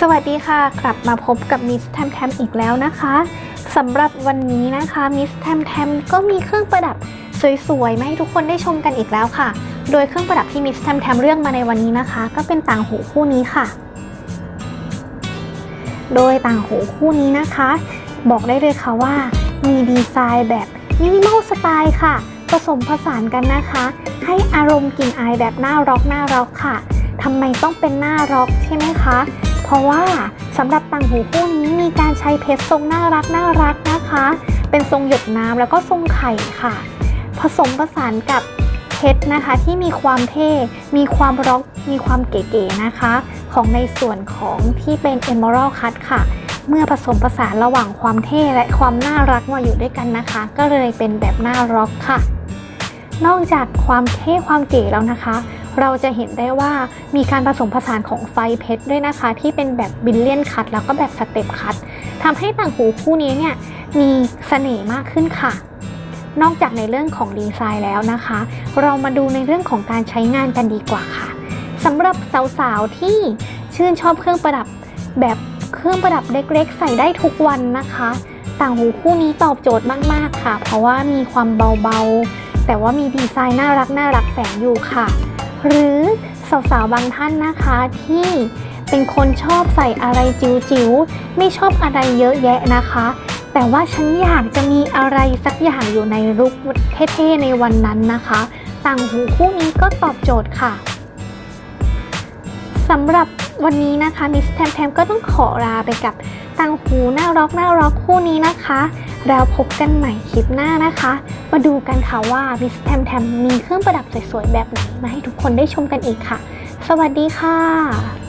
สวัสดีค่ะ กลับมาพบกับมิสแทมแทมอีกแล้วนะคะสำหรับวันนี้นะคะมิสแทมแทมก็มีเครื่องประดับสวยๆมาให้ทุกคนได้ชมกันอีกแล้วค่ะ โดยเครื่องประดับที่มิสแทมแทมเลือกมาในวันนี้นะคะ ก็เป็นต่างหูคู่นี้ค่ะ โดยต่างหูคู่นี้นะคะ บอกได้เลยค่ะว่า มีดีไซน์แบบมินิมอลสไตล์ค่ะ ผสมผสานกันนะคะ ให้อารมณ์กลิ่นอายแบบน่าร็อกน่าร็อกค่ะทำไมต้องเป็นหน้าร็อกใช่ไหมคะ เพราะว่าสำหรับต่างหูคู่นี้มีการใช้เพชรทรงน่ารักน่ารักนะคะ เป็นทรงหยดน้ำแล้วก็ทรงไข่ค่ะ ผสมผสานกับเพชรนะคะที่มีความเท่ มีความร็อก มีความเก๋ๆนะคะ ของในส่วนของที่เป็น Emerald Cut ค่ะ เมื่อผสมผสานระหว่างความเท่และความน่ารักมาอยู่ด้วยกันนะคะ ก็เลยเป็นแบบน้าร็อกค่ะ นอกจากความเท่ความเก๋แล้วนะคะ เราจะเห็นได้ว่ามีการผสมผสานของไฟเพชรด้วยนะคะ ที่เป็นแบบบิลเลียนคัตแล้วก็แบบสเต็ปคัตทำให้ต่างหูคู่นี้เนี่ยมีเสน่ห์มากขึ้นค่ะ นอกจากในเรื่องของดีไซน์แล้วนะคะ เรามาดูในเรื่องของการใช้งานกันดีกว่าค่ะสำหรับสาวๆที่ชื่นชอบเครื่องประดับแบบเครื่องประดับเล็กๆ ใส่ได้ทุกวันนะคะ ต่างหูคู่นี้ตอบโจทย์มากๆค่ะ เพราะว่ามีความเบาๆ แต่ว่ามีดีไซน์น่ารักน่ารักแฝงอยู่ค่ะ หรือสาวๆบางท่านนะคะที่เป็นคนชอบใส่อะไรจิ๋วๆ ไม่ชอบอะไรเยอะแยะนะคะ แต่ว่าฉันอยากจะมีอะไรสักอย่างอยู่ในลุคเท่ๆในวันนั้นนะคะ ต่างหูคู่นี้ก็ตอบโจทย์ค่ะสำหรับวันนี้นะคะมิสแทมแทมก็ต้องขอลาไปกับต่างหูน่ารักน่ารักคู่นี้นะคะ แล้วพบกันใหม่คลิปหน้านะคะ มาดูกันค่ะว่ามิสแทมแทมมีเครื่องประดับสวยๆแบบไหนมาให้ทุกคนได้ชมกันอีกค่ะ สวัสดีค่ะ